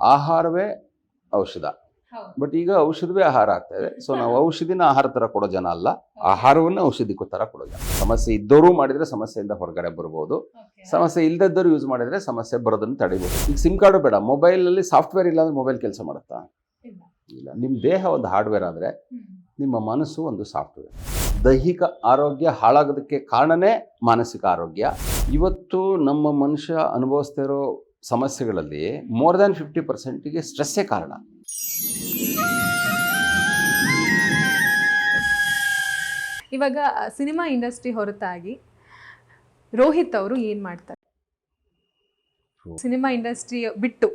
ಆಹಾರವೇ ಔಷಧ. ಬಟ್ ಈಗ ಔಷಧವೇ ಆಹಾರ ಆಗ್ತಾ ಇದೆ. ಸೊ ನಾವು ಔಷಧಿನ ಆಹಾರ ತರ ಕೊಡೋ ಜನ ಅಲ್ಲ. ಆಹಾರವನ್ನು ಔಷಧಿಗೂ ತರ ಕೊಡೋ ಜನ. ಸಮಸ್ಯೆ ಇದ್ದವರು ಮಾಡಿದ್ರೆ ಸಮಸ್ಯೆಯಿಂದ ಹೊರಗಡೆ ಬರ್ಬೋದು. ಸಮಸ್ಯೆ ಇಲ್ದದ್ದವ್ರು ಯೂಸ್ ಮಾಡಿದ್ರೆ ಸಮಸ್ಯೆ ಬರೋದನ್ನು ತಡಿಬಹುದು ಈಗ ಸಿಮ್ ಕಾರ್ಡು ಬೇಡ. ಮೊಬೈಲಲ್ಲಿ ಸಾಫ್ಟ್ವೇರ್ ಇಲ್ಲ ಅಂದ್ರೆ ಮೊಬೈಲ್ ಕೆಲಸ ಮಾಡುತ್ತಾ? ಇಲ್ಲ. ಇಲ್ಲ. ನಿಮ್ಮ ದೇಹ ಒಂದು ಹಾರ್ಡ್ವೇರ್ ಆದರೆ ನಿಮ್ಮ ಮನಸ್ಸು ಒಂದು ಸಾಫ್ಟ್ವೇರ್ ದೈಹಿಕ ಆರೋಗ್ಯ ಹಾಳಾಗೋದಕ್ಕೆ ಕಾರಣನೇ ಮಾನಸಿಕ ಆರೋಗ್ಯ. ಇವತ್ತು ನಮ್ಮ ಮನುಷ್ಯ ಅನುಭವಿಸ್ತಾ ಇರೋ ಸಮಸ್ಯೆಗಳಲ್ಲಿ ಮೋರ್ ದ್ಯಾನ್ ಫಿಫ್ಟಿ ಪರ್ಸೆಂಟಿಗೆ ಸ್ಟ್ರೆಸ್ಸೇ ಕಾರಣ. ಇವಾಗ ಸಿನಿಮಾ ಇಂಡಸ್ಟ್ರಿ ಹೊರತಾಗಿ ರೋಹಿತ್ ಅವರು ಏನು ಮಾಡ್ತಾರೆ? ಸಿನಿಮಾ ಇಂಡಸ್ಟ್ರಿ ಬಿಟ್ಟು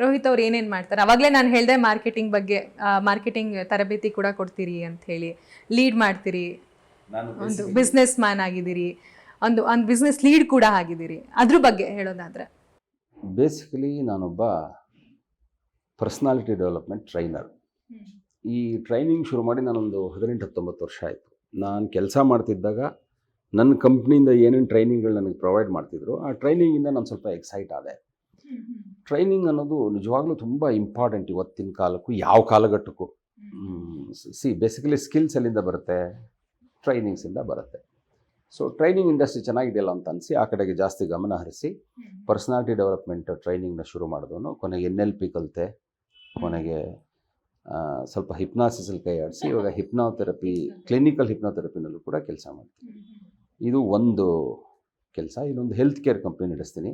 ರೋಹಿತ್ ಅವ್ರು ಏನೇನ್ ಮಾಡ್ತಾರೆ? ಅವಾಗಲೇ ನಾನು ಹೇಳಿದೆ ಮಾರ್ಕೆಟಿಂಗ್ ಬಗ್ಗೆ ಮಾರ್ಕೆಟಿಂಗ್ ತರಬೇತಿ ಕೂಡ ಕೊಡ್ತೀರಿ ಅಂತ ಹೇಳಿ. ಲೀಡ್ ಮಾಡ್ತೀರಿ. ಒಂದು ಬಿಸ್ನೆಸ್ ಮ್ಯಾನ್ ಆಗಿದ್ದೀರಿ. ಒಂದು ಒಂದು ಬಿಸ್ನೆಸ್ ಲೀಡ್ ಕೂಡ ಆಗಿದ್ದೀರಿ. ಅದ್ರ ಬಗ್ಗೆ ಹೇಳೋದಾದ್ರೆ ಬೇಸಿಕಲಿ ನಾನೊಬ್ಬ ಪರ್ಸ್ನಾಲಿಟಿ ಡೆವಲಪ್ಮೆಂಟ್ ಟ್ರೈನರ್ ಈ ಟ್ರೈನಿಂಗ್ ಶುರು ಮಾಡಿ ನಾನೊಂದು ಹದಿನೆಂಟು ಹತ್ತೊಂಬತ್ತು ವರ್ಷ ಆಯಿತು. ನಾನು ಕೆಲಸ ಮಾಡ್ತಿದ್ದಾಗ ನನ್ನ ಕಂಪ್ನಿಯಿಂದ ಏನೇನು ಟ್ರೈನಿಂಗ್ಗಳು ನನಗೆ ಪ್ರೊವೈಡ್ ಮಾಡ್ತಿದ್ರು ಆ ಟ್ರೈನಿಂಗಿಂದ ನಾನು ಸ್ವಲ್ಪ ಎಕ್ಸೈಟ್ ಆದೆ. ಟ್ರೈನಿಂಗ್ ಅನ್ನೋದು ನಿಜವಾಗ್ಲೂ ತುಂಬ ಇಂಪಾರ್ಟೆಂಟ್ ಇವತ್ತಿನ ಕಾಲಕ್ಕೂ ಯಾವ ಕಾಲಘಟ್ಟಕ್ಕೂ. ಸಿ ಬೇಸಿಕಲಿ ಸ್ಕಿಲ್ಸ್ ಎಲ್ಲಿಂದ ಬರುತ್ತೆ? ಟ್ರೈನಿಂಗ್ಸಿಂದ ಬರುತ್ತೆ. ಸೊ ಟ್ರೈನಿಂಗ್ ಇಂಡಸ್ಟ್ರಿ ಚೆನ್ನಾಗಿದೆಯಲ್ಲ ಅಂತ ಅನಿಸಿ ಆ ಕಡೆಗೆ ಜಾಸ್ತಿ ಗಮನ ಹರಿಸಿ ಪರ್ಸ್ನಾಲಿಟಿ ಡೆವಲಪ್ಮೆಂಟ್ ಟ್ರೈನಿಂಗ್ನ ಶುರು ಮಾಡಿದವನು. ಕೊನೆಗೆ ಎನ್ ಎಲ್ ಪಿ ಕಲಿತೆ. ಕೊನೆಗೆ ಸ್ವಲ್ಪ ಹಿಪ್ನಾಸಿಸಲ್ಲಿ ಕೈ ಆಡಿಸಿ. ಇವಾಗ ಹಿಪ್ನೋಥೆರಪಿ ಕ್ಲಿನಿಕಲ್ ಹಿಪ್ನೋಥೆರಪಿನಲ್ಲೂ ಕೂಡ ಕೆಲಸ ಮಾಡ್ತೀನಿ. ಇದು ಒಂದು ಕೆಲಸ. ಇನ್ನೊಂದು ಹೆಲ್ತ್ ಕೇರ್ ಕಂಪ್ನಿ ನಡೆಸ್ತೀನಿ.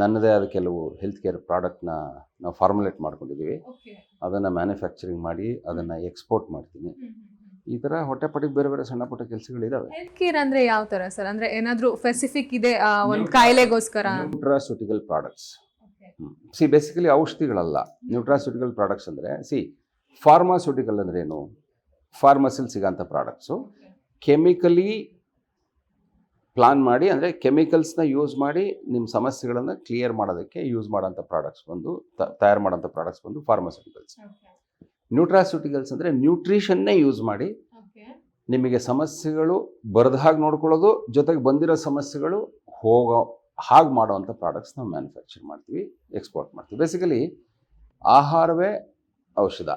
ನನ್ನದೇ ಆದ ಕೆಲವು ಹೆಲ್ತ್ ಕೇರ್ ಪ್ರಾಡಕ್ಟ್ನ ನಾವು ಫಾರ್ಮುಲೇಟ್ ಮಾಡ್ಕೊಂಡಿದ್ದೀವಿ. ಅದನ್ನು ಮ್ಯಾನುಫ್ಯಾಕ್ಚರಿಂಗ್ ಮಾಡಿ ಅದನ್ನು ಎಕ್ಸ್ಪೋರ್ಟ್ ಮಾಡ್ತೀನಿ. ಈ ಥರ ಹೊಟ್ಟೆಪಟ್ಟಿಗೆ ಬೇರೆ ಬೇರೆ ಸಣ್ಣ ಪುಟ್ಟ ಕೆಲಸಗಳಿದಾವೆ. ಹೆಲ್ತ್ ಕೇರ್ ಅಂದ್ರೆ ಯಾವ ತರ ಸರ್? ಅಂದ್ರೆ ಏನಾದ್ರೂ ಸ್ಪೆಸಿಫಿಕ್ ಇದೆ ಒಂದು ಒಂದ್ ಕಾಯಿಲೆಗೋಸ್ಕರ? ನ್ಯೂಟ್ರಾಸ್ಯೂಟಿಕಲ್ ಪ್ರಾಡಕ್ಟ್ಸ್ ಸಿ ಬೇಸಿಕಲಿ ಔಷಧಿಗಳಲ್ಲ. ನ್ಯೂಟ್ರಾಸ್ಯೂಟಿಕಲ್ ಪ್ರಾಡಕ್ಟ್ಸ್ ಅಂದರೆ ಸಿ ಫಾರ್ಮಾಸ್ಯೂಟಿಕಲ್ ಅಂದ್ರೆ ಏನು? ಫಾರ್ಮಸಿಲ್ ಸಿಗಂತ ಪ್ರಾಡಕ್ಟ್ಸು ಕೆಮಿಕಲಿ ಪ್ಲಾನ್ ಮಾಡಿ ಅಂದರೆ ಕೆಮಿಕಲ್ಸ್ನ ಯೂಸ್ ಮಾಡಿ ನಿಮ್ಮ ಸಮಸ್ಯೆಗಳನ್ನು ಕ್ಲಿಯರ್ ಮಾಡೋದಕ್ಕೆ ಯೂಸ್ ಮಾಡೋಂಥ ಪ್ರಾಡಕ್ಟ್ಸ್ ಬಂದು ತ- ತಯಾರು ಮಾಡೋಂಥ ಪ್ರಾಡಕ್ಟ್ಸ್ ಬಂದು ಫಾರ್ಮಾಸ್ಯೂಟಿಕಲ್ಸ್ ನ್ಯೂಟ್ರಾಸ್ಯೂಟಿಕಲ್ಸ್ ಅಂದರೆ ನ್ಯೂಟ್ರಿಷನ್ನೇ ಯೂಸ್ ಮಾಡಿ ನಿಮಗೆ ಸಮಸ್ಯೆಗಳು ಬರದ ಹಾಗೆ ನೋಡ್ಕೊಳ್ಳೋದು ಜೊತೆಗೆ ಬಂದಿರೋ ಸಮಸ್ಯೆಗಳು ಹೋಗೋ ಹಾಗೆ ಮಾಡೋವಂಥ ಪ್ರಾಡಕ್ಟ್ಸ್ ನಾವು ಮ್ಯಾನುಫ್ಯಾಕ್ಚರ್ ಮಾಡ್ತೀವಿ ಎಕ್ಸ್ಪೋರ್ಟ್ ಮಾಡ್ತೀವಿ. ಬೇಸಿಕಲಿ ಆಹಾರವೇ ಔಷಧ.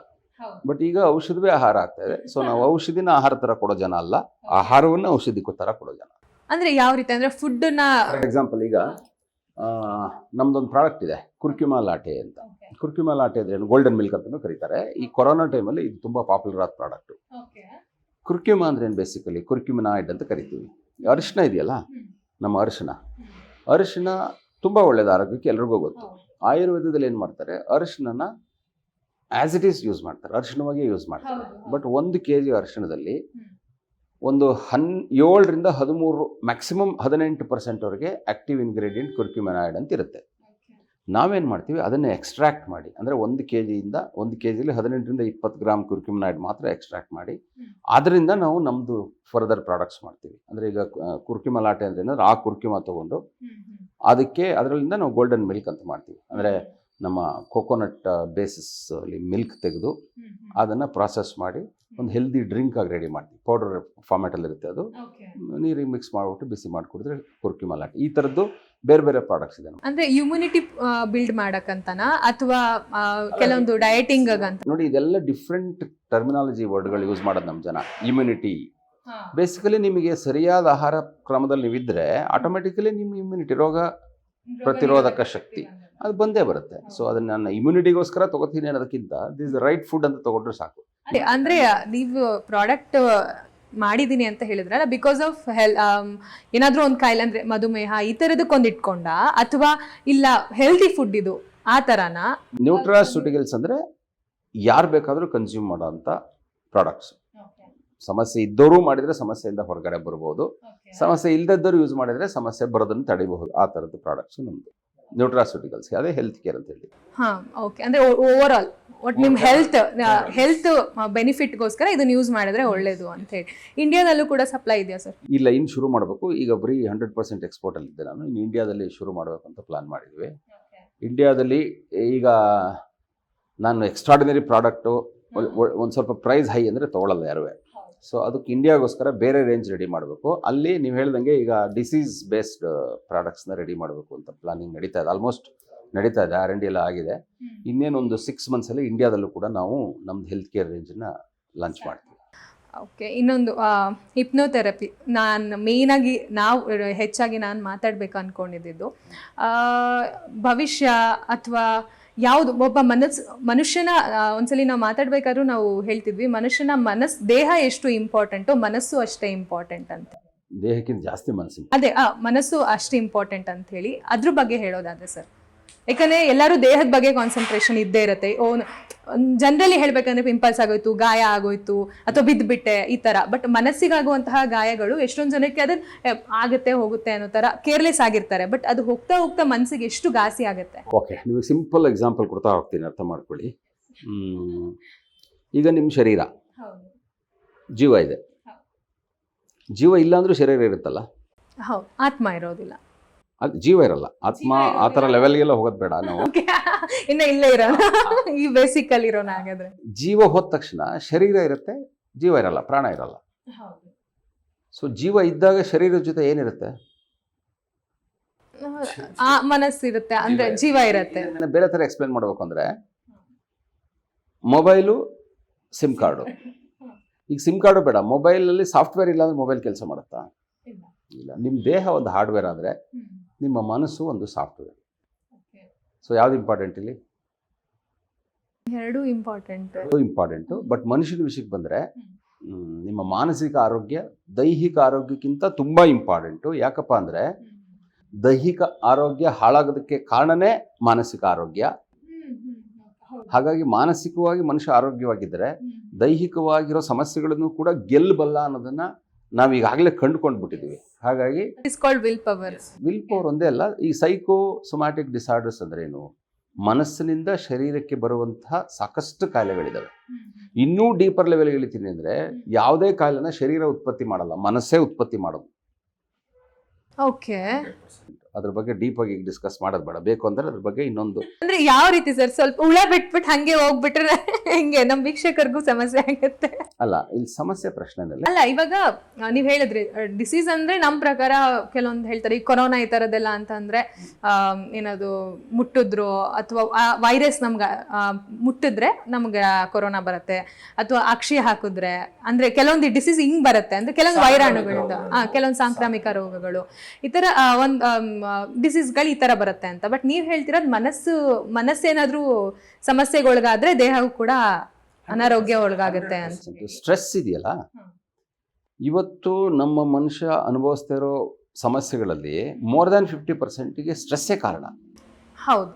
ಬಟ್ ಈಗ ಔಷಧವೇ ಆಹಾರ ಆಗ್ತಾ ಇದೆ. ಸೊ ನಾವು ಔಷಧಿನ ಆಹಾರ ಥರ ಕೊಡೋ ಜನ ಅಲ್ಲ ಆಹಾರವನ್ನು ಔಷಧಿ ಥರ ಕೊಡೋ ಜನ. ಅಂದರೆ ಯಾವ ರೀತಿ ಅಂದರೆ ಫುಡ್ಡನ್ನ ಫಾರ್ ಎಕ್ಸಾಂಪಲ್ ಈಗ ಆ, ನಮ್ದೊಂದು ಪ್ರಾಡಕ್ಟ್ ಇದೆ ಕುರ್ಕ್ಯುಮಾ ಲಾಟೆ ಅಂತ. ಕುರ್ಕ್ಯುಮಾ ಲಾಟೆ ಅಂದ್ರೆ ಗೋಲ್ಡನ್ ಮಿಲ್ಕ್ ಅಂತಲೂ ಕರೀತಾರೆ. ಈ ಕೊರೋನಾ ಟೈಮಲ್ಲಿ ಇದು ತುಂಬ ಪಾಪ್ಯುಲರ್ ಆದ ಪ್ರಾಡಕ್ಟು ಕುರ್ಕ್ಯುಮಾ ಅಂದ್ರೆ ಏನು ಬೇಸಿಕಲಿ ಕುರ್ಕ್ಯುಮಿನಾಯ್ಡ್ ಅಂತ ಕರಿತೀವಿ. ಅರಿಶಿನ ಇದೆಯಲ್ಲ? ನಮ್ಮ ಅರಿಶಿನ. ಅರಿಶಿನ ತುಂಬ ಒಳ್ಳೇದು ಆರೋಗ್ಯಕ್ಕೆ ಎಲ್ರಿಗೂ ಗೊತ್ತು. ಆಯುರ್ವೇದದಲ್ಲಿ ಏನು ಮಾಡ್ತಾರೆ? ಅರಿಶಿನ ಆ್ಯಸ್ ಇಟ್ ಈಸ್ ಯೂಸ್ ಮಾಡ್ತಾರೆ. ಅರಿಶಿನವಾಗಿ ಯೂಸ್ ಮಾಡ್ತಾರೆ. ಬಟ್ ಒಂದು ಕೆ ಜಿ ಅರಿಶಿಣದಲ್ಲಿ ಒಂದು ಹನ್ ಏಳರಿಂದ ಹದಿಮೂರು ಮ್ಯಾಕ್ಸಿಮಮ್ ಹದಿನೆಂಟು ಪರ್ಸೆಂಟ್ವರೆಗೆ ಆ್ಯಕ್ಟಿವ್ ಇಂಗ್ರೀಡಿಯೆಂಟ್ ಕುರ್ಕ್ಯುಮೆನಾಯ್ಡ್ ಅಂತ ಇರುತ್ತೆ. ನಾವೇನು ಮಾಡ್ತೀವಿ? ಅದನ್ನು ಎಕ್ಸ್ಟ್ರಾಕ್ಟ್ ಮಾಡಿ. ಅಂದರೆ ಒಂದು ಕೆ ಜಿಯಿಂದ ಒಂದು ಕೆ ಜಿಲಿ ಹದಿನೆಂಟರಿಂದ ಇಪ್ಪತ್ತು ಗ್ರಾಮ್ ಕುರ್ಕ್ಯುಮಿನಾಯ್ಡ್ ಮಾತ್ರ ಎಕ್ಸ್ಟ್ರಾಕ್ಟ್ ಮಾಡಿ. ಅದರಿಂದ ನಾವು ನಮ್ಮದು ಫರ್ದರ್ ಪ್ರಾಡಕ್ಟ್ಸ್ ಮಾಡ್ತೀವಿ. ಅಂದರೆ ಈಗ ಕುರ್ಕ್ಯುಮಲಾಟೆ ಅಂದರೆ ಏನಂದ್ರೆ ಆ ಕುರ್ಕ್ಯುಮ ತೊಗೊಂಡು ಅದಕ್ಕೆ ಅದರಿಂದ ನಾವು ಗೋಲ್ಡನ್ ಮಿಲ್ಕ್ ಅಂತ ಮಾಡ್ತೀವಿ. ಅಂದರೆ ನಮ್ಮ ಕೋಕೋನಟ್ ಬೇಸಿಸ್ ಅಲ್ಲಿ ಮಿಲ್ಕ್ ತೆಗೆದು ಅದನ್ನು ಪ್ರಾಸೆಸ್ ಮಾಡಿ ಒಂದು ಹೆಲ್ದಿ ಡ್ರಿಂಕ್ ಆಗಿ ರೆಡಿ ಮಾಡ್ತೀವಿ. ಪೌಡರ್ ಫಾರ್ಮ್ಯಾಟಲ್ಲಿ ಇರುತ್ತೆ ಅದು. ನೀರಿಗೆ ಮಿಕ್ಸ್ ಮಾಡಿಬಿಟ್ಟು ಬಿಸಿ ಮಾಡಿ ಕುಡಿದ್ರೆ ಕುರ್ಕಿ ಈ ಥರದ್ದು ಬೇರೆ ಬೇರೆ ಪ್ರಾಡಕ್ಟ್ಸ್ ಇದೆ ಅಂದ್ರೆ ಇಮ್ಯುನಿಟಿ ಬಿಲ್ಡ್ ಮಾಡಕ್ಕಂತನ? ಅಥವಾ ಕೆಲವೊಂದು ಡಯಟಿಂಗ್ ಅಂತ ನೋಡಿ ಇದೆಲ್ಲ ಡಿಫ್ರೆಂಟ್ ಟರ್ಮಿನಾಲಜಿ ವರ್ಡ್ಗಳು ಯೂಸ್ ಮಾಡೋದು ನಮ್ಮ ಜನ. ಇಮ್ಯುನಿಟಿ ಬೇಸಿಕಲಿ ನಿಮಗೆ ಸರಿಯಾದ ಆಹಾರ ಕ್ರಮದಲ್ಲಿ ನೀವಿದ್ದರೆ ಆಟೋಮೆಟಿಕಲಿ ನಿಮ್ಮ ಇಮ್ಯುನಿಟಿ ರೋಗ ಪ್ರತಿರೋಧಕ ಶಕ್ತಿ ಅದು ಬಂದೇ ಬರುತ್ತೆ. ಸೊ ಅದನ್ನ ನಾನು ಇಮ್ಯುನಿಟಿಗೋಸ್ಕರ ತಗೋತೀನಿ ಅನ್ನೋದಕ್ಕಿಂತ ದಿಸ್ ರೈಟ್ ಫುಡ್ ಅಂತ ತಗೊಂಡ್ರೆ ಸಾಕು. ಅಂದ್ರೆ ನೀವು ಪ್ರಾಡಕ್ಟ್ ಮಾಡಿದೀನಿ ಅಂತ ಹೇಳಿದ್ರಲ್ಲ ಬಿಕಾಸ್ ಆಫ್ ಹೆಲ್ ಏನಾದ್ರೂ ಒಂದು ಕಾಯಿಲೆ ಅಂದ್ರೆ ಮಧುಮೇಹ ಈ ತರದಕ್ಕೊಂದು ಇಟ್ಕೊಂಡ ಅಥವಾ ಇಲ್ಲ ಹೆಲ್ದಿ ಫುಡ್ ಇದು ಆ ತರನ? ನ್ಯೂಟ್ರಾಸ್ಯೂಟಿಕಲ್ಸ್ ಅಂದ್ರೆ ಯಾರು ಬೇಕಾದರೂ ಕನ್ಸ್ಯೂಮ್ ಮಾಡೋಂಥ ಪ್ರಾಡಕ್ಟ್ಸ್ ಸಮಸ್ಯೆ ಇದ್ದವರು ಮಾಡಿದರೆ ಸಮಸ್ಯೆಯಿಂದ ಹೊರಗಡೆ ಬರ್ಬೋದು. ಸಮಸ್ಯೆ ಇಲ್ಲದದ್ದವರು ಯೂಸ್ ಮಾಡಿದರೆ ಸಮಸ್ಯೆ ಬರೋದನ್ನು ತಡಿಬಹುದು ಆ ಥರದ್ದು ಪ್ರಾಡಕ್ಟ್ಸ್ ನಮ್ಮದು ನ್ಯೂಟ್ರಾಸ್ಯೂಟಿಕಲ್ಸ್ ಅದೇ ಹೆಲ್ತ್ ಕೇರ್ ಅಂತ ಹೇಳಿ. ಹಾ ಓಕೆ ಅಂದ್ರೆ ಓವರ್ ಆಲ್ ಒಟ್ ನಿಮ್ ಹೆಲ್ತ್ ಹೆಲ್ತ್ ಬೆನಿಫಿಟ್ಗೋಸ್ಕರ ಇದನ್ನ ಯೂಸ್ ಮಾಡಿದ್ರೆ ಒಳ್ಳೇದು ಅಂತ ಹೇಳಿ. ಇಂಡಿಯಾದಲ್ಲೂ ಕೂಡ ಸಪ್ಲೈ ಇದೆಯಾ ಸರ್ ಇಲ್ಲ ಇನ್ನು ಶುರು ಮಾಡಬೇಕು. ಈಗ ಬರೀ ಹಂಡ್ರೆಡ್ ಪರ್ಸೆಂಟ್ ಎಕ್ಸ್ಪೋರ್ಟಲ್ಲಿದ್ದೆ ನಾನು. ಇನ್ನು ಇಂಡಿಯಾದಲ್ಲಿ ಶುರು ಮಾಡಬೇಕು ಅಂತ ಪ್ಲಾನ್ ಮಾಡಿದ್ವಿ. ಇಂಡಿಯಾದಲ್ಲಿ ಈಗ ನಾನು ಎಕ್ಸ್ಟ್ರಾಡಿನರಿ ಪ್ರಾಡಕ್ಟು ಒಂದು ಸ್ವಲ್ಪ ಪ್ರೈಸ್ ಹೈ ಅಂದರೆ ತೊಗೊಳ್ಳಲ್ಲ ಯಾರುವೆ ಸೊ ಅದಕ್ಕೆ ಇಂಡಿಯಾಗೋಸ್ಕರ ಬೇರೆ ರೇಂಜ್ ರೆಡಿ ಮಾಡಬೇಕು. ಅಲ್ಲಿ ನೀವು ಹೇಳ್ದಂಗೆ ಈಗ ಡಿಸೀಸ್ ಬೇಸ್ಡ್ ಪ್ರಾಡಕ್ಟ್ಸ್ನ ರೆಡಿ ಮಾಡಬೇಕು ಅಂತ ಪ್ಲಾನಿಂಗ್ ನಡೀತಾ ಇದೆ. ಆಲ್ಮೋಸ್ಟ್ ನಡೀತಾ ಇದೆ. ಆರ್ ಎನ್ ಡಿ ಎಲ್ಲ ಆಗಿದೆ. ಇನ್ನೇನೊಂದು ಸಿಕ್ಸ್ ಮಂತ್ಸಲ್ಲಿ ಇಂಡಿಯಾದಲ್ಲೂ ಕೂಡ ನಾವು ನಮ್ದು ಹೆಲ್ತ್ ಕೇರ್ ರೇಂಜನ್ನು ಲಾಂಚ್ ಮಾಡ್ತೀವಿ. ಓಕೆ ಇನ್ನೊಂದು ಹಿಪ್ನೋಥೆರಪಿ ನಾನು ಮೇಯ್ನಾಗಿ ನಾವು ಹೆಚ್ಚಾಗಿ ನಾನು ಮಾತಾಡಬೇಕು ಅಂದ್ಕೊಂಡಿದ್ದು ಭವಿಷ್ಯ ಅಥವಾ ಯಾವುದು ಒಬ್ಬ ಮನಸ್ಸು ಮನುಷ್ಯನ ಒಂದ್ಸಲಿ ನಾವು ಮಾತಾಡ್ಬೇಕಾದ್ರೂ ನಾವು ಹೇಳ್ತಿದ್ವಿ ಮನುಷ್ಯನ ಮನಸ್ ದೇಹ ಎಷ್ಟು ಇಂಪಾರ್ಟೆಂಟು ಮನಸ್ಸು ಅಷ್ಟೇ ಇಂಪಾರ್ಟೆಂಟ್ ಅಂತ. ದೇಹಕ್ಕಿಂತ ಜಾಸ್ತಿ ಮನಸ್ಸು ಅದೇ ಆ, ಮನಸ್ಸು ಅಷ್ಟು ಇಂಪಾರ್ಟೆಂಟ್ ಅಂತ ಹೇಳಿ ಅದ್ರ ಬಗ್ಗೆ ಹೇಳೋದಾದ್ರೆ ಸರ್ ಯಾಕಂದ್ರೆ ಎಲ್ಲರೂ ದೇಹದ ಬಗ್ಗೆ ಕಾನ್ಸಂಟ್ರೇಷನ್ ಇದ್ದೇ ಇರುತ್ತೆ. ಓ ಜನರಲಿ ಹೇಳ್ಬೇಕಂದ್ರೆ ಪಿಂಪಲ್ಸ್ ಆಗೋಯ್ತು ಗಾಯ ಆಗೋಯ್ತು ಅಥವಾ ಬಿದ್ದುಬಿಟ್ಟೆ ಈ ತರ. ಬಟ್ ಮನಸ್ಸಿಗಾಗುವಂತಹ ಗಾಯಗಳು ಎಷ್ಟೊಂದು ಜನಕ್ಕೆ ಅದು ಆಗುತ್ತೆ ಹೋಗುತ್ತೆ ಅನ್ನೋ ತರ ಕೇರ್ಲೆಸ್ ಆಗಿರ್ತಾರೆ. ಬಟ್ ಅದು ಹೋಗ್ತಾ ಹೋಗ್ತಾ ಮನಸ್ಸಿಗೆ ಎಷ್ಟು ಗಾಸಿ ಆಗುತ್ತೆ? ಓಕೆ ನಿಮಗೆ ಸಿಂಪಲ್ ಎಕ್ಸಾಂಪಲ್ ಕೊಡ್ತಾ ಹೋಗ್ತೀನಿ ಅರ್ಥ ಮಾಡ್ಕೊಳ್ಳಿ. ಈಗ ನಿಮ್ಮ ಶರೀರ. ಜೀವ ಇದೆ. ಜೀವ ಇಲ್ಲ ಅಂದ್ರೂ ಶರೀರ ಇರುತ್ತಲ್ಲ? ಹೌದು ಆತ್ಮ ಇರೋದಿಲ್ಲ. ಅದು ಜೀವ ಇರಲ್ಲ. ಆತ್ಮ ಆ ಥರ ಲೆವೆಲ್ಗೆಲ್ಲ ಹೋಗೋದು ಬೇಡ ನಾವು. ಇನ್ನ ಇಲ್ಲೇ ಇರೋಣ. ಈ ಬೇಸಿಕಲ್ ಇರೋಣ ಹಾಗಾದ್ರೆ. ಜೀವ ಹೋದ ತಕ್ಷಣ ಶರೀರ ಇರುತ್ತೆ ಜೀವ ಇರಲ್ಲ ಪ್ರಾಣ ಇರಲ್ಲ. ಸೊ ಜೀವ ಇದ್ದಾಗ ಶರೀರದ ಜೊತೆ ಏನಿರುತ್ತೆ? ಆ ಮನಸ್ಸಿರುತ್ತೆ ಅಂದ್ರೆ ಜೀವ ಇರುತ್ತೆ. ಬೇರೆ ಥರ ಎಕ್ಸ್ಪ್ಲೇನ್ ಮಾಡಬೇಕು ಅಂದ್ರೆ ಮೊಬೈಲು ಸಿಮ್ ಕಾರ್ಡು ಈಗ ಸಿಮ್ ಕಾರ್ಡು ಬೇಡ. ಮೊಬೈಲಲ್ಲಿ ಸಾಫ್ಟ್ವೇರ್ ಇಲ್ಲ ಅಂದ್ರೆ ಮೊಬೈಲ್ ಕೆಲಸ ಮಾಡುತ್ತಾ? ಇಲ್ಲ. ಇಲ್ಲ. ನಿಮ್ಮ ದೇಹ ಒಂದು ಹಾರ್ಡ್ವೇರ್ ಆದರೆ ನಿಮ್ಮ ಮನಸ್ಸು ಒಂದು ಸಾಫ್ಟ್ವೇರ್. ಸೊ ಯಾವ್ದು ಇಂಪಾರ್ಟೆಂಟ್ ಇಲ್ಲಿ? ಎರಡು ಇಂಪಾರ್ಟೆಂಟ್ ಇಂಪಾರ್ಟೆಂಟು ಬಟ್ ಮನುಷ್ಯನ ವಿಷಯಕ್ಕೆ ಬಂದರೆ ನಿಮ್ಮ ಮಾನಸಿಕ ಆರೋಗ್ಯ ದೈಹಿಕ ಆರೋಗ್ಯಕ್ಕಿಂತ ತುಂಬ ಇಂಪಾರ್ಟೆಂಟು ಯಾಕಪ್ಪ ಅಂದರೆ ದೈಹಿಕ ಆರೋಗ್ಯ ಹಾಳಾಗೋದಕ್ಕೆ ಕಾರಣನೇ ಮಾನಸಿಕ ಆರೋಗ್ಯ. ಹಾಗಾಗಿ ಮಾನಸಿಕವಾಗಿ ಮನುಷ್ಯ ಆರೋಗ್ಯವಾಗಿದ್ದರೆ ದೈಹಿಕವಾಗಿರೋ ಸಮಸ್ಯೆಗಳನ್ನು ಕೂಡ ಗೆಲ್ಲಬಲ್ಲ ಅನ್ನೋದನ್ನ ನಾವು ಈಗಾಗಲೇ ಕಂಡುಕೊಂಡು ಬಿಟ್ಟಿದ್ದೀವಿ ಹಾಗಾಗಿ is called will power will power ಒಂದೇ ಅಲ್ಲ ಈ ಸೈಕೋ ಸೊಮ್ಯಾಟಿಕ್ ಡಿಸಾರ್ಡರ್ಸ್ ಅಂದ್ರೆ ಏನು? ಮನಸ್ಸಿನಿಂದ ಶರೀರಕ್ಕೆ ಬರುವಂತಹ ಸಾಕಷ್ಟು ಕಾಯಿಲೆಗಳಿದ್ದಾವೆ ಇನ್ನೂ ಡೀಪರ್ ಲೆವೆಲ್ಗೆ ಇಳಿತೀನಿ ಅಂದರೆ ಯಾವುದೇ ಕಾಯಿಲೆನ ಶರೀರ ಉತ್ಪತ್ತಿ ಮಾಡಲ್ಲ ಮನಸ್ಸೇ ಉತ್ಪತ್ತಿ ಮಾಡೋದು. ಓಕೆ ಅದ್ರ ಬಗ್ಗೆ ಡೀಪ್ ಆಗಿ ಡಿಸ್ಕಸ್ ಮಾಡೋದು ಬೇಡ. ಬೇಕು ಅಂದ್ರೆ ಅದ್ರ ಬಗ್ಗೆ ಇನ್ನೊಂದು ಅಂದ್ರೆ ಯಾವ ರೀತಿ ಸರ್? ಸ್ವಲ್ಪ ಹುಳ ಬಿಟ್ಬಿಟ್ಟು ಹಂಗೆ ಹೋಗ್ಬಿಟ್ರೆ ಹೆಂಗೆ? ನಮ್ ವೀಕ್ಷಕರಿಗೂ ಸಮಸ್ಯೆ ಆಗುತ್ತೆ. ಅಲ್ಲ ಇಲ್ಲಿ ಸಮಸ್ಯೆ ಪ್ರಶ್ನೆನಲ್ಲಿ ಅಲ್ಲ ಇವಾಗ ನೀವ್ ಹೇಳಿದ್ರಿ ಡಿಸೀಸ್ ಅಂದ್ರೆ ನಮ್ ಪ್ರಕಾರ ಕೆಲವೊಂದು ಹೇಳ್ತಾರೆ ಈ ಕೊರೋನಾ ಈ ತರದೆಲ್ಲ ಅಂತ ಅಂದ್ರೆ ಏನದು ಮುಟ್ಟಿದ್ರು ಅಥವಾ ವೈರಸ್ ನಮ್ಗೆ ಮುಟ್ಟಿದ್ರೆ ನಮ್ಗೆ ಕೊರೋನಾ ಬರುತ್ತೆ. ಅಥವಾ ಅಕ್ಷಿ ಹಾಕಿದ್ರೆ ಅಂದ್ರೆ ಕೆಲವೊಂದು ಡಿಸೀಸ್ ಹಿಂಗ್ ಬರುತ್ತೆ. ಅಂದ್ರೆ ಕೆಲವೊಂದು ವೈರಾಣುಗಳಿಂದ ಕೆಲವೊಂದು ಸಾಂಕ್ರಾಮಿಕ ರೋಗಗಳು. ಈ ತರ ಒಂದ್ ಡಿಸೀಸ್ಗಳು ಈ ಥರ ಬರುತ್ತೆ ಅಂತ. ಬಟ್ ನೀವು ಹೇಳ್ತಿರೋದು ಮನಸ್ಸು ಮನಸ್ಸೇನಾದರೂ ಸಮಸ್ಯೆಗೊಳಗಾದ್ರೆ ದೇಹವು ಕೂಡ ಅನಾರೋಗ್ಯ ಒಳಗಾಗುತ್ತೆ ಅಂತ ಸ್ಟ್ರೆಸ್ ಇದೆಯಲ್ಲ? ಇವತ್ತು ನಮ್ಮ ಮನುಷ್ಯ ಅನುಭವಿಸ್ತಾ ಇರೋ ಸಮಸ್ಯೆಗಳಲ್ಲಿ ಮೋರ್ ದ್ಯಾನ್ ಫಿಫ್ಟಿ ಪರ್ಸೆಂಟಿಗೆ ಸ್ಟ್ರೆಸ್ಸೇ ಕಾರಣ. ಹೌದು.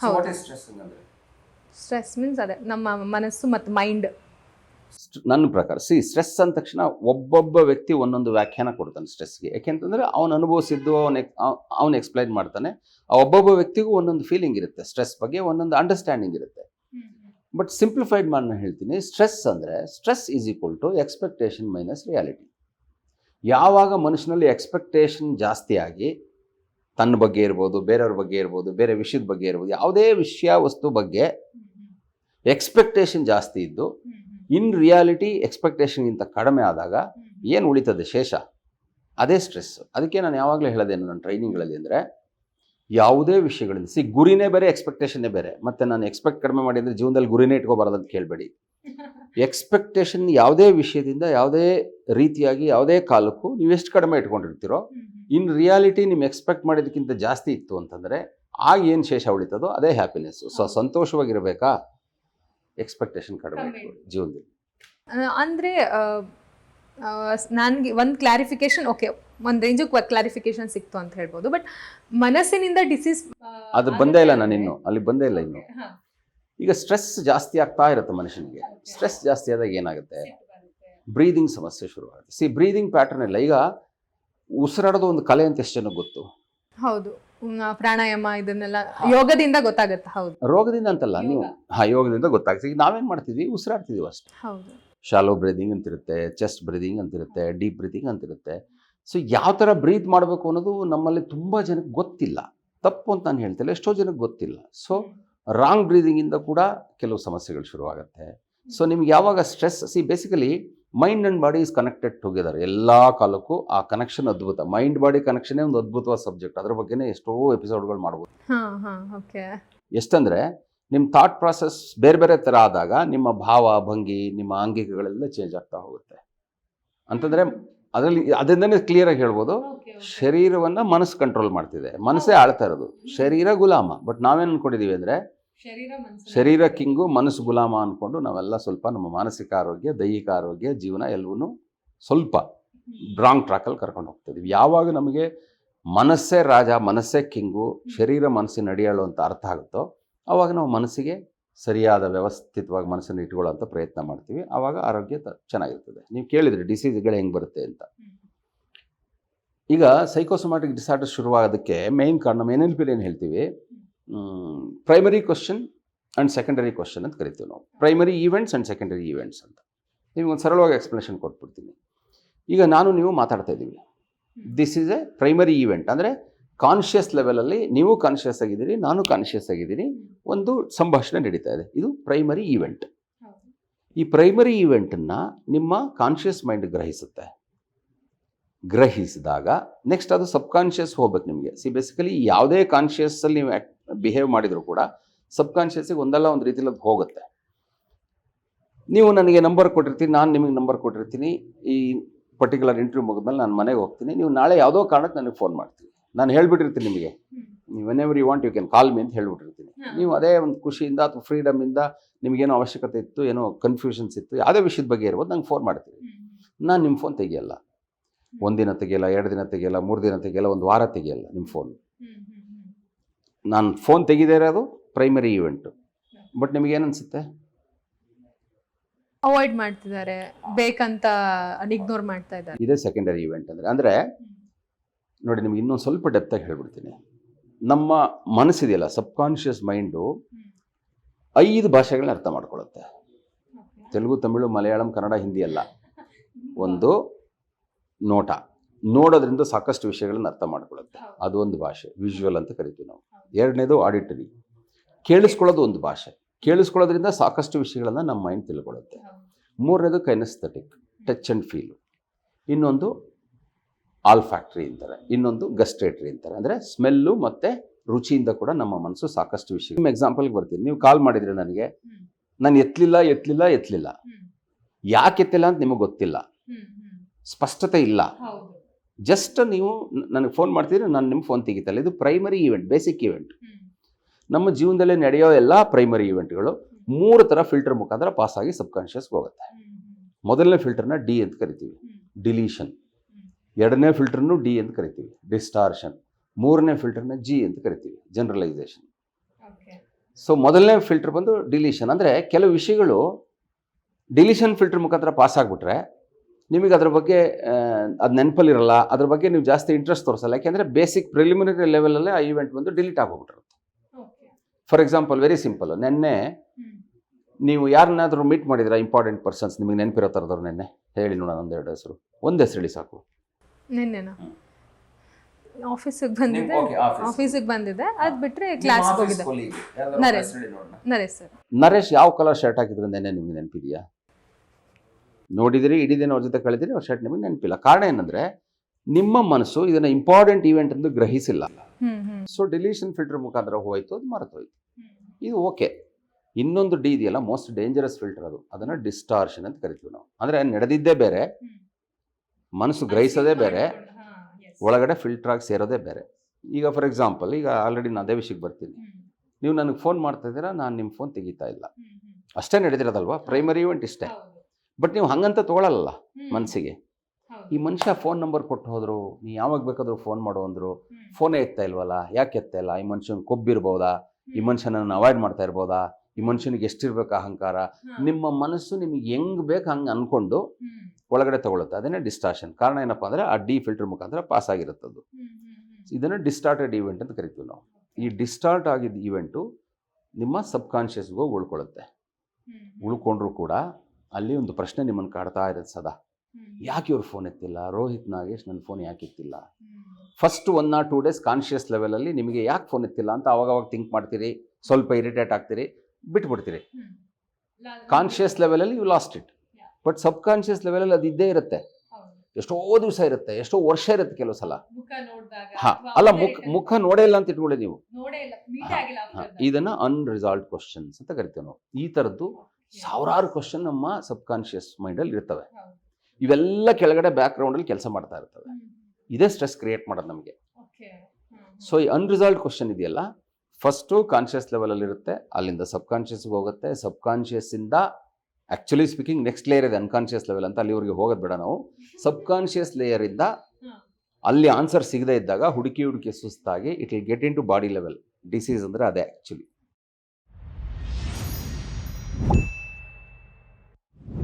ಹೌದು. ಸ್ಟ್ರೆಸ್ ಮೀನ್ಸ್ ಅದೇ ನಮ್ಮ ಮನಸ್ಸು ಮತ್ತು ಮೈಂಡ್ ನನ್ನ ಪ್ರಕಾರ ಸಿ ಸ್ಟ್ರೆಸ್ ಅಂದ ತಕ್ಷಣ ಒಬ್ಬೊಬ್ಬ ವ್ಯಕ್ತಿ ಒಂದೊಂದು ವ್ಯಾಖ್ಯಾನ ಕೊಡ್ತಾನೆ ಸ್ಟ್ರೆಸ್ಗೆ ಯಾಕೆಂತಂದ್ರೆ ಅವನು ಅನುಭವಿಸಿದ್ದು ಅವನು ಅವನು ಎಕ್ಸ್ಪ್ಲೈನ್ ಮಾಡ್ತಾನೆ. ಆ ಒಬ್ಬೊಬ್ಬ ವ್ಯಕ್ತಿಗೂ ಒಂದೊಂದು ಫೀಲಿಂಗ್ ಇರುತ್ತೆ ಸ್ಟ್ರೆಸ್ ಬಗ್ಗೆ ಒಂದೊಂದು ಅಂಡರ್ಸ್ಟ್ಯಾಂಡಿಂಗ್ ಇರುತ್ತೆ. ಬಟ್ ಸಿಂಪ್ಲಿಫೈಡ್ ಮಾಡಿ ನಾನು ಹೇಳ್ತೀನಿ ಸ್ಟ್ರೆಸ್ ಅಂದರೆ stress is equal to expectation minus reality ಯಾವಾಗ ಮನುಷ್ಯನಲ್ಲಿ ಎಕ್ಸ್ಪೆಕ್ಟೇಷನ್ ಜಾಸ್ತಿ ಆಗಿ ತನ್ನ ಬಗ್ಗೆ ಇರ್ಬೋದು ಬೇರೆಯವ್ರ ಬಗ್ಗೆ ಇರ್ಬೋದು ಬೇರೆ ವಿಷಯದ ಬಗ್ಗೆ ಇರ್ಬೋದು ಯಾವುದೇ ವಿಷಯ ವಸ್ತು ಬಗ್ಗೆ ಎಕ್ಸ್ಪೆಕ್ಟೇಷನ್ ಜಾಸ್ತಿ ಇದ್ದು ಇನ್ ರಿಯಾಲಿಟಿ ಎಕ್ಸ್ಪೆಕ್ಟೇಷನ್ಗಿಂತ ಕಡಿಮೆ ಆದಾಗ ಏನು ಉಳಿತದೆ ಶೇಷ? ಅದೇ ಸ್ಟ್ರೆಸ್. ಅದಕ್ಕೆ ನಾನು ಯಾವಾಗಲೂ ಹೇಳೋದೇನು ನನ್ನ ಟ್ರೈನಿಂಗ್ಗಳಲ್ಲಿ ಅಂದರೆ ಯಾವುದೇ ವಿಷಯಗಳಿಂದ ಸಿ ಗುರಿನೇ ಬೇರೆ ಎಕ್ಸ್ಪೆಕ್ಟೇಷನ್ನೇ ಬೇರೆ. ಮತ್ತು ನಾನು ಎಕ್ಸ್ಪೆಕ್ಟ್ ಕಡಿಮೆ ಮಾಡಿದರೆ ಜೀವನದಲ್ಲಿ ಗುರಿನೇ ಇಟ್ಕೋಬಾರ್ದು ಅಂತ ಕೇಳಬೇಡಿ. ಎಕ್ಸ್ಪೆಕ್ಟೇಷನ್ ಯಾವುದೇ ವಿಷಯದಿಂದ ಯಾವುದೇ ರೀತಿಯಾಗಿ ಯಾವುದೇ ಕಾಲಕ್ಕೂ ನೀವು ಎಷ್ಟು ಕಡಿಮೆ ಇಟ್ಕೊಂಡಿರ್ತೀರೋ ಇನ್ ರಿಯಾಲಿಟಿ ನಿಮ್ಮ ಎಕ್ಸ್ಪೆಕ್ಟ್ ಮಾಡಿದ್ದಕ್ಕಿಂತ ಜಾಸ್ತಿ ಇತ್ತು ಅಂತಂದರೆ ಆಗ ಏನು ಶೇಷ ಉಳಿತದೋ ಅದೇ ಹ್ಯಾಪಿನೆಸ್ಸು. ಸೊ ಸಂತೋಷವಾಗಿರಬೇಕಾ? ಎಕ್ಸ್ಪೆಕ್ಟೇಷನ್ ಕಡಿಮೆ. ಇಟ್ಕೊಳ್ಳಿ ಜೀವನದಲ್ಲಿ. ಅಂದರೆ ನನಗೆ ಒಂದು ಕ್ಲಾರಿಫಿಕೇಶನ್ ಓಕೆ ಒಂದು ರೇಂಜು ಕ್ಲಾರಿಫಿಕೇಶನ್ ಸಿಕ್ತು ಅಂತ ಹೇಳ್ಬೋದು ಬಟ್ ಮನಸ್ಸಿನಿಂದ ಡಿಸೀಸ್ ಅದು ಬಂದೇ ಇಲ್ಲ ನಾನು ಇನ್ನು. ಅಲ್ಲಿ ಬಂದೇ ಇಲ್ಲ ಇನ್ನು. ಈಗ ಸ್ಟ್ರೆಸ್ ಜಾಸ್ತಿ ಆಗ್ತಾ ಇರುತ್ತೆ ಮನುಷ್ಯನಿಗೆ. ಸ್ಟ್ರೆಸ್ ಜಾಸ್ತಿ ಆದಾಗ ಏನಾಗುತ್ತೆ? ಬ್ರೀದಿಂಗ್ ಸಮಸ್ಯೆ ಶುರುವಾಗುತ್ತೆ. ಸಿ ಬ್ರೀದಿಂಗ್ ಪ್ಯಾಟರ್ನ್ ಇಲ್ಲ ಈಗ ಉಸಿರಾಡೋದು ಒಂದು ಕಲೆ ಅಂತ ಎಷ್ಟು ಜನಕ್ಕೆ ಗೊತ್ತು? ಹೌದು. ಪ್ರಾಣಾಯಾಮ ಇದನ್ನೆಲ್ಲ ಯೋಗದಿಂದ ಗೊತ್ತಾಗುತ್ತೆ ಹೌದು. ರೋಗದಿಂದ ಅಂತಲ್ಲ ನೀವು ಹಾ ಯೋಗದಿಂದ ಗೊತ್ತಾಗ್ತದೆ. ಈಗ ನಾವೇನು ಮಾಡ್ತಿದ್ವಿ? ಉಸಿರಾಡ್ತಿದ್ದೀವಿ ಅಷ್ಟೇ. ಹೌದು. ಶಾಲೋ ಬ್ರೀದಿಂಗ್ ಅಂತಿರುತ್ತೆ ಚೆಸ್ಟ್ ಬ್ರೀದಿಂಗ್ ಅಂತಿರುತ್ತೆ ಡೀಪ್ ಬ್ರೀದಿಂಗ್ ಅಂತಿರುತ್ತೆ. ಸೊ ಯಾವ ಥರ ಬ್ರೀತ್ ಮಾಡಬೇಕು ಅನ್ನೋದು ನಮ್ಮಲ್ಲಿ ತುಂಬ ಜನಕ್ಕೆ ಗೊತ್ತಿಲ್ಲ. ತಪ್ಪು ಅಂತ ನಾನು ಹೇಳ್ತಿಲ್ಲ ಎಷ್ಟೋ ಜನಕ್ಕೆ ಗೊತ್ತಿಲ್ಲ. ಸೊ ರಾಂಗ್ ಬ್ರೀದಿಂಗಿಂದ ಕೂಡ ಕೆಲವು ಸಮಸ್ಯೆಗಳು ಶುರುವಾಗುತ್ತೆ. ಸೊ ನಿಮ್ಗೆ ಯಾವಾಗ stress see basically mind and body is connected together ಎಲ್ಲ ಕಾಲಕ್ಕೂ ಆ ಕನೆಕ್ಷನ್ ಅದ್ಭುತ. ಮೈಂಡ್ ಬಾಡಿ ಕನೆಕ್ಷನೇ ಒಂದು ಅದ್ಭುತವಾದ ಸಬ್ಜೆಕ್ಟ್ ಅದ್ರ ಬಗ್ಗೆನೇ ಎಷ್ಟೋ ಎಪಿಸೋಡ್ಗಳು ಮಾಡ್ಬೋದು. ಎಷ್ಟಂದ್ರೆ ನಿಮ್ಮ ಥಾಟ್ ಪ್ರಾಸೆಸ್ ಬೇರೆ ಬೇರೆ ಥರ ಆದಾಗ ನಿಮ್ಮ ಭಾವ ಭಂಗಿ ನಿಮ್ಮ ಆಂಗಿಕಗಳೆಲ್ಲ ಚೇಂಜ್ ಆಗ್ತಾ ಹೋಗುತ್ತೆ. ಅಂತಂದರೆ ಅದರಲ್ಲಿ ಅದರಿಂದನೇ ಕ್ಲಿಯರಾಗಿ ಹೇಳ್ಬೋದು. ಶರೀರವನ್ನ ಮನಸ್ಸು ಕಂಟ್ರೋಲ್ ಮಾಡ್ತಿದೆ. ಮನಸ್ಸೇ ಆಳ್ತಾ ಇರೋದು. ಶರೀರ ಗುಲಾಮ. ಬಟ್ ನಾವೇನು ಅಂದ್ಕೊಂಡಿದ್ದೀವಿ ಅಂದ್ರೆ ಶರೀರ ಕಿಂಗು ಮನಸ್ಸು ಗುಲಾಮ ಅನ್ಕೊಂಡು ನಾವೆಲ್ಲ ಸ್ವಲ್ಪ ನಮ್ಮ ಮಾನಸಿಕ ಆರೋಗ್ಯ ದೈಹಿಕ ಆರೋಗ್ಯ ಜೀವನ ಎಲ್ಲವೂ ಸ್ವಲ್ಪ ರಾಂಗ್ ಟ್ರ್ಯಾಕಲ್ಲಿ ಕರ್ಕೊಂಡು ಹೋಗ್ತಿದ್ವಿ ಯಾವಾಗ ನಮಗೆ ಮನಸ್ಸೇ ರಾಜ ಮನಸ್ಸೇ ಕಿಂಗು ಶರೀರ ಮನಸ್ಸಿನ ನಡೆಯಲು ಅಂತ ಅರ್ಥ ಆಗುತ್ತೋ ಆವಾಗ ನಾವು ಮನಸ್ಸಿಗೆ ಸರಿಯಾದ ವ್ಯವಸ್ಥಿತವಾಗಿ ಮನಸ್ಸನ್ನು ಇಟ್ಕೊಳ್ಳೋಂಥ ಪ್ರಯತ್ನ ಮಾಡ್ತೀವಿ. ಆವಾಗ ಆರೋಗ್ಯ ಚೆನ್ನಾಗಿರ್ತದೆ. ನೀವು ಕೇಳಿದ್ರಿ ಡಿಸೀಸ್ಗಳು ಹೆಂಗೆ ಬರುತ್ತೆ ಅಂತ. ಈಗ ಸೈಕೋಸೊಮ್ಯಾಟಿಕ್ ಡಿಸಾರ್ಡರ್ ಶುರುವಾಗೋದಕ್ಕೆ ಮೇನ್ ಕಾರಣ ಎನ್ ಎಲ್ ಪಿಲಿ ಏನು ಹೇಳ್ತೀವಿ? Primary question and secondary question ಅಂತ ಕರಿತೀವಿ ನಾವು. Primary events and secondary events ಅಂತ. ನಿಮ್ಗೆ ಒಂದು ಸರಳವಾಗಿ ಎಕ್ಸ್ಪ್ಲನೇಷನ್ ಕೊಟ್ಬಿಡ್ತೀನಿ. ಈಗ ನಾನು ನೀವು ಮಾತಾಡ್ತಾ ಇದ್ದೀವಿ. This is a primary event ಅಂದರೆ ಕಾನ್ಷಿಯಸ್ ಲೆವೆಲಲ್ಲಿ ನೀವು ಕಾನ್ಷಿಯಸ್ ಆಗಿದ್ದೀರಿ ನಾನು ಕಾನ್ಷಿಯಸ್ ಆಗಿದ್ದೀನಿ ಒಂದು ಸಂಭಾಷಣೆ ನಡೀತಾ ಇದೆ. ಇದು ಪ್ರೈಮರಿ ಈವೆಂಟ್ ಈ ಪ್ರೈಮರಿ ಈವೆಂಟನ್ನು ನಿಮ್ಮ ಕಾನ್ಷಿಯಸ್ ಮೈಂಡ್ ಗ್ರಹಿಸುತ್ತೆ. ಗ್ರಹಿಸಿದಾಗ ನೆಕ್ಸ್ಟ್ ಅದು ಸಬ್ ಕಾನ್ಷಿಯಸ್ ಹೋಗ್ಬೇಕು ನಿಮಗೆ. ಸಿ ಬೇಸಿಕಲಿ ಯಾವುದೇ ಕಾನ್ಷಿಯಸ್ಸಲ್ಲಿ ನೀವು ಬಿಹೇವ್ ಮಾಡಿದರೂ ಕೂಡ ಸಬ್ ಕಾನ್ಷಿಯಸ್ಸಿಗೆ ಒಂದಲ್ಲ ಒಂದು ರೀತಿಯಲ್ಲಿ ಅದು ಹೋಗುತ್ತೆ. ನೀವು ನನಗೆ ನಂಬರ್ ಕೊಟ್ಟಿರ್ತೀನಿ ನಾನು ನಿಮಗೆ ನಂಬರ್ ಕೊಟ್ಟಿರ್ತೀನಿ ಈ ಪರ್ಟಿಕ್ಯುಲರ್ ಇಂಟರ್ವ್ಯೂ ಮುಗಿದ್ಮೇಲೆ ನಾನು ಮನೆಗೆ ಹೋಗ್ತೀನಿ ನೀವು ನಾಳೆ ಯಾವುದೋ ಕಾರಣಕ್ಕೆ ನನಗೆ ಫೋನ್ ಮಾಡ್ತೀನಿ ನಾನು ಹೇಳ್ಬಿಟ್ಟಿರ್ತೀನಿ ನಿಮಗೆ. ನೀವು whenever you want you can call me ಅಂತ ಹೇಳ್ಬಿಟ್ಟಿರ್ತೀನಿ. ನೀವು ಅದೇ ಒಂದು ಖುಷಿಯಿಂದ ಅಥವಾ ಫ್ರೀಡಮಿಂದ ನಿಮಗೇನೋ ಅವಶ್ಯಕತೆ ಇತ್ತು ಏನೋ ಕನ್ಫ್ಯೂಷನ್ಸ್ ಇತ್ತು ಯಾವುದೇ ವಿಷಯದ ಬಗ್ಗೆ ಇರ್ಬೋದು ನಂಗೆ ಫೋನ್ ಮಾಡ್ತೀನಿ ನಾನು ನಿಮ್ಮ ಫೋನ್ ತೆಗಿಯಲ್ಲ. ಒಂದಿನ ತೆಗೆಯಲ್ಲ ಎರಡು ದಿನ ತೆಗೆಯಲ್ಲ ಮೂರು ದಿನ ತೆಗೆಯಲ್ಲ ಒಂದು ವಾರ ತೆಗಿಯಲ್ಲ ನಿಮ್ಮ ಫೋನ್ ನಾನು ಫೋನ್ ತೆಗಿದೇ ಇರೋದು ಪ್ರೈಮರಿ ಈವೆಂಟು ಬಟ್ ನಿಮಗೇನು ಅನಿಸುತ್ತೆ? ಅವಾಯ್ಡ್ ಮಾಡ್ತಿದ್ದಾರೆ. ಬೇಕಂತ ಇಗ್ನೋರ್ ಮಾಡ್ತಾ ಇದ್ದಾರೆ. ಇದೇ ಸೆಕೆಂಡರಿ ಈವೆಂಟ್ ಅಂದರೆ. ಅಂದರೆ ನೋಡಿ ನಿಮ್ಗೆ ಇನ್ನೊಂದು ಸ್ವಲ್ಪ ಡೆಪ್ತಾಗಿ ಹೇಳ್ಬಿಡ್ತೀನಿ. ನಮ್ಮ ಮನಸ್ಸಿದೆಯಲ್ಲ ಸಬ್ಕಾನ್ಷಿಯಸ್ ಮೈಂಡು ಐದು ಭಾಷೆಗಳನ್ನ ಅರ್ಥ ಮಾಡ್ಕೊಳ್ಳುತ್ತೆ. ತೆಲುಗು ತಮಿಳು ಮಲಯಾಳಂ ಕನ್ನಡ ಹಿಂದಿ ಅಲ್ಲ ಒಂದು ನೋಟ. ನೋಡೋದ್ರಿಂದ ಸಾಕಷ್ಟು ವಿಷಯಗಳನ್ನ ಅರ್ಥ ಮಾಡ್ಕೊಳ್ಳುತ್ತೆ. ಅದು ಒಂದು ಭಾಷೆ ವಿಜುವಲ್ ಅಂತ ಕರಿತೀವಿ ನಾವು. ಎರಡನೇದು ಆಡಿಟರಿ ಕೇಳಿಸ್ಕೊಳ್ಳೋದು ಒಂದು ಭಾಷೆ. ಕೇಳಿಸ್ಕೊಳ್ಳೋದ್ರಿಂದ ಸಾಕಷ್ಟು ವಿಷಯಗಳನ್ನು ನಮ್ಮ ಮೈಂಡ್ ತಿಳ್ಕೊಳ್ಳುತ್ತೆ. ಮೂರನೇದು ಕೈನಸ್ಥೆಟಿಕ್ ಟಚ್ ಆ್ಯಂಡ್ ಫೀಲು ಇನ್ನೊಂದು ಆಲ್ ಫ್ಯಾಕ್ಟ್ರಿ ಅಂತಾರೆ. ಇನ್ನೊಂದು ಗಸ್ಟ್ರೇಟ್ರಿ ಅಂತಾರೆ. ಅಂದರೆ ಸ್ಮೆಲ್ಲು ಮತ್ತು ರುಚಿಯಿಂದ ಕೂಡ ನಮ್ಮ ಮನಸ್ಸು ಸಾಕಷ್ಟು ವಿಷಯ ನಿಮ್ಮ ಎಕ್ಸಾಂಪಲ್ಗೆ ಬರ್ತೀನಿ. ನೀವು ಕಾಲ್ ಮಾಡಿದರೆ ನನಗೆ ನಾನು ಎತ್ತಲಿಲ್ಲ ಎತ್ತಲಿಲ್ಲ ಎತ್ತಲಿಲ್ಲ ಯಾಕೆ ಎತ್ತಿಲ್ಲ ಅಂತ ನಿಮಗೆ ಗೊತ್ತಿಲ್ಲ. ಸ್ಪಷ್ಟತೆ ಇಲ್ಲ. ಜಸ್ಟ್ ನೀವು ನನಗೆ ಫೋನ್ ಮಾಡ್ತಿದ್ರೆ ನಾನು ನಿಮ್ಮ ಫೋನ್ ತೆಗಿತಲ್ಲ. ಇದು ಪ್ರೈಮರಿ ಈವೆಂಟ್ ಬೇಸಿಕ್ ಈವೆಂಟ್ ನಮ್ಮ ಜೀವನದಲ್ಲಿ ನಡೆಯೋ ಎಲ್ಲ ಪ್ರೈಮರಿ ಈವೆಂಟ್ಗಳು ಮೂರು ಥರ ಫಿಲ್ಟರ್ ಮುಖಾಂತರ ಪಾಸ್ ಆಗಿ ಸಬ್ ಕಾನ್ಷಿಯಸ್ಗೆ ಹೋಗುತ್ತೆ ಮೊದಲನೇ ಫಿಲ್ಟರ್ನ ಡಿ ಅಂತ ಕರಿತೀವಿ. ಡಿಲೀಷನ್ ಎರಡನೇ ಫಿಲ್ಟರ್ನು ಡಿ ಅಂತ ಕರಿತೀವಿ. ಡಿಸ್ಟಾರ್ಷನ್ ಮೂರನೇ ಫಿಲ್ಟರ್ನ ಜಿ ಅಂತ ಕರಿತೀವಿ. ಜನರಲೈಸೇಷನ್ ಸೊ ಮೊದಲನೇ ಫಿಲ್ಟರ್ ಬಂದು ಡಿಲೀಷನ್ ಅಂದರೆ ಕೆಲವು ವಿಷಯಗಳು ಡಿಲೀಷನ್ ಫಿಲ್ಟರ್ ಮುಖಾಂತರ ಪಾಸ್ ಆಗಿಬಿಟ್ರೆ ನಿಮಗೆ ಅದ್ರ ಬಗ್ಗೆ ಅದು ನೆನಪಲ್ಲಿರಲ್ಲ ಅದ್ರ ಬಗ್ಗೆ ನೀವು ಜಾಸ್ತಿ ಇಂಟ್ರೆಸ್ಟ್ ತೋರಿಸಲ್ಲ. ಯಾಕೆಂದರೆ ಬೇಸಿಕ್ ಪ್ರಿಲಿಮಿನರಿ ಲೆವೆಲಲ್ಲೇ ಆ ಇವೆಂಟ್ ಬಂದು ಡಿಲೀಟ್ ಆಗೋಗ್ಬಿಟ್ಟಿರುತ್ತೆ. ಫಾರ್ ಎಕ್ಸಾಂಪಲ್ ವೆರಿ ಸಿಂಪಲ್ ನೆನ್ನೆ ನೀವು ಯಾರನ್ನಾದರೂ ಮೀಟ್ ಮಾಡಿದ್ರೆ ಇಂಪಾರ್ಟೆಂಟ್ ಪರ್ಸನ್ಸ್ ನಿಮಗೆ ನೆನಪಿರೋ ಥರದವ್ರು ನೆನ್ನೆ? ಹೇಳಿ ನೋಡೋಣ ಒಂದೆರಡು ಹೆಸರು. ಒಂದು ಹೆಸರು ಹೇಳಿ ಸಾಕು. ನಿನ್ನೆನ? ಆಫೀಸಿಗೆ ಬಂದಿದೆ. ಆಫೀಸಿಗೆ ಬಂದಿದ್ದೆ ಅದು ಬಿಟ್ಟರೆ ಕ್ಲಾಸ್ ನರೇಶ್. ನರೇಶ್ ಸರ್. ನರೇಶ್ ಯಾವ ಕಲರ್ ಶರ್ಟ್ ಹಾಕಿದ್ರು ನೆನ್ನೆ ನಿಮ್ಗೆ ನೆನಪಿದೆಯಾ? ನೋಡಿದಿರಿ ಇಡೀ ದಿನ ಅವ್ರ ಜೊತೆ ಕಳೆದಿರಿ ಅವ್ರ ಶರ್ಟ್ ನಿಮಗೆ ನೆನಪಿಲ್ಲ. ಕಾರಣ ಏನಂದ್ರೆ ನಿಮ್ಮ ಮನಸ್ಸು ಇದನ್ನ ಇಂಪಾರ್ಟೆಂಟ್ ಈವೆಂಟ್ ಎಂದು ಗ್ರಹಿಸಿಲ್ಲ. ಸೊ ಡಿಲೀಷನ್ ಫಿಲ್ಟರ್ ಮುಖಾಂತರ ಹೋಯ್ತು ಅದು ಮರೆತೋಯ್ತು ಇದು ಓಕೆ ಇನ್ನೊಂದು ಡಿ ಇದೆಯಲ್ಲ ಮೋಸ್ಟ್ ಡೇಂಜರಸ್ ಫಿಲ್ಟರ್ ಅದು. ಅದನ್ನ ಡಿಸ್ಟಾರ್ಷನ್ ಅಂತ ಕರಿತೀವಿ ನಾವು. ಅಂದ್ರೆ ನಡೆದಿದ್ದೇ ಬೇರೆ ಮನಸ್ಸು ಗ್ರಹಿಸೋದೇ ಬೇರೆ ಒಳಗಡೆ ಫಿಲ್ಟರ್ ಆಗಿ ಸೇರೋದೇ ಬೇರೆ. ಈಗ ಫಾರ್ ಎಕ್ಸಾಂಪಲ್ ಈಗ ಆಲ್ರೆಡಿ ನಾನು ಅದೇ ವಿಷಯಕ್ಕೆ ಬರ್ತೀನಿ. ನೀವು ನನಗೆ ಫೋನ್ ಮಾಡ್ತಾ ಇದ್ದೀರಾ ನಾನು ನಿಮ್ಮ ಫೋನ್ ತೆಗಿತಾ ಇಲ್ಲ. ಅಷ್ಟೇ ನಡೆದಿರೋದಲ್ವಾ? ಪ್ರೈಮರಿ ಇವೆಂಟ್ ಇಷ್ಟೇ. ಬಟ್ ನೀವು ಹಂಗಂತ ತೊಗೊಳಲ್ಲ ಮನಸ್ಸಿಗೆ ಈ ಮನುಷ್ಯ ಫೋನ್ ನಂಬರ್ ಕೊಟ್ಟು ಹೋದ್ರು ನೀ ಯಾವಾಗ ಬೇಕಾದರೂ ಫೋನ್ ಮಾಡು ಅಂದ್ರು ಫೋನೇ ಎತ್ತಾ ಇಲ್ವಲ್ಲ? ಯಾಕೆ ಎತ್ತಾ ಇಲ್ಲ? ಈ ಮನುಷ್ಯನ ಕೊಬ್ಬಿರ್ಬೋದಾ ಈ ಮನುಷ್ಯನನ್ನು ಅವಾಯ್ಡ್ ಮಾಡ್ತಾ ಇರ್ಬೋದಾ? ಈ ಮನುಷ್ಯನಿಗೆ ಎಷ್ಟಿರ್ಬೇಕು ಅಹಂಕಾರ? ನಿಮ್ಮ ಮನಸ್ಸು ನಿಮಗೆ ಹೆಂಗ್ ಬೇಕು ಹಂಗೆ ಅನ್ಕೊಂಡು ಒಳಗಡೆ ತಗೊಳುತ್ತೆ. ಅದನ್ನೇ ಡಿಸ್ಟಾರ್ಷನ್ ಕಾರಣ ಏನಪ್ಪ ಅಂದ್ರೆ ಆ ಡಿ ಫಿಲ್ಟರ್ ಮುಖಾಂತರ ಪಾಸ್ ಆಗಿರುತ್ತದ್ದು ಇದನ್ನು ಡಿಸ್ಟಾರ್ಟೆಡ್ ಈವೆಂಟ್ ಅಂತ ಕರಿತೀವಿ ನಾವು. ಈ ಡಿಸ್ಟಾರ್ಟ್ ಆಗಿದ್ದ ಈವೆಂಟು ನಿಮ್ಮ ಸಬ್ ಕಾನ್ಷಿಯಸ್ಗೆ ಉಳ್ಕೊಳ್ಳುತ್ತೆ ಉಳ್ಕೊಂಡ್ರು ಕೂಡ ಅಲ್ಲಿ ಒಂದು ಪ್ರಶ್ನೆ ನಿಮ್ಮನ್ನು ಕಾಡ್ತಾ ಇರೋದು ಸದಾ. ಯಾಕೆ ಇವ್ರ ಫೋನ್ ಎತ್ತಿಲ್ಲ? ರೋಹಿತ್ ನಾಗೇಶ್ ನನ್ನ ಫೋನ್ ಯಾಕೆ ಎತ್ತಿಲ್ಲ? First one or two days conscious ಲೆವೆಲಲ್ಲಿ ನಿಮಗೆ ಯಾಕೆ ಫೋನ್ ಎತ್ತಿಲ್ಲ ಅಂತ ಅವಾಗ ಅವಾಗ ಥಿಂಕ್ ಮಾಡ್ತೀರಿ ಸ್ವಲ್ಪ ಇರಿಟೇಟ್ ಆಗ್ತೀರಿ ಬಿಟ್ಬಿಡ್ತೀರಿ. ಕಾನ್ಷಿಯಸ್ ಲೆವೆಲಲ್ಲಿ you lost it but subconscious ಲೆವೆಲಲ್ಲಿ ಅದು ಇದ್ದೇ ಇರುತ್ತೆ. ಎಷ್ಟೋ ದಿವಸ ಇರುತ್ತೆ ಎಷ್ಟೋ ವರ್ಷ ಇರುತ್ತೆ ಕೆಲವು ಸಲ. ಹಾ ಅಲ್ಲ ಮುಖ ಮುಖ ನೋಡೇ ಇಲ್ಲ ಅಂತ ಇಟ್ಕೊಳ್ಳಿ ನೀವು. ಇದನ್ನ ಅನ್ರಿಸಾಲ್ವ್ ಕ್ವಶನ್ಸ್ ಅಂತ ಕರಿತೇವೆ ನಾವು. ಈ ಥರದ್ದು ಸಾವಿರಾರು ಕ್ವಶನ್ ನಮ್ಮ ಸಬ್ ಕಾನ್ಷಿಯಸ್ ಮೈಂಡಲ್ಲಿ ಇರ್ತವೆ. ಇವೆಲ್ಲ ಕೆಳಗಡೆ ಬ್ಯಾಕ್ ಗ್ರೌಂಡಲ್ಲಿ ಕೆಲಸ ಮಾಡ್ತಾ ಇರ್ತವೆ. ಇದೇ ಸ್ಟ್ರೆಸ್ ಕ್ರಿಯೇಟ್ ಮಾಡೋದು ನಮಗೆ. ಸೊ ಈ ಅನ್ರಿಸಾಲ್ವ್ ಕ್ವಶನ್ ಇದೆಯಲ್ಲ ಫಸ್ಟು ಕಾನ್ಷಿಯಸ್ ಲೆವೆಲಲ್ಲಿ ಇರುತ್ತೆ ಅಲ್ಲಿಂದ ಸಬ್ ಕಾನ್ಷಿಯಸ್ಗೆ ಹೋಗುತ್ತೆ. ಸಬ್ ಕಾನ್ಷಿಯಸ್ಸಿಂದ ಆ್ಯಕ್ಚುಲಿ ಸ್ಪೀಕಿಂಗ್ ನೆಕ್ಸ್ಟ್ ಲೇಯರ್ ಇದೆ ಅನ್ಕಾನ್ಷಿಯಸ್ ಲೆವೆಲ್ ಅಂತ ಅಲ್ಲಿವರೆಗೆ ಹೋಗೋದು ಬೇಡ ನಾವು. ಸಬ್ ಕಾನ್ಷಿಯಸ್ ಲೇಯರಿಂದ ಅಲ್ಲಿ ಆನ್ಸರ್ ಸಿಗದೇ ಇದ್ದಾಗ ಹುಡುಕಿ ಹುಡುಕಿ ಸುಸ್ತಾಗಿ it will get into body level disease ಅಂದರೆ ಅದೇ ಆ್ಯಕ್ಚುಲಿ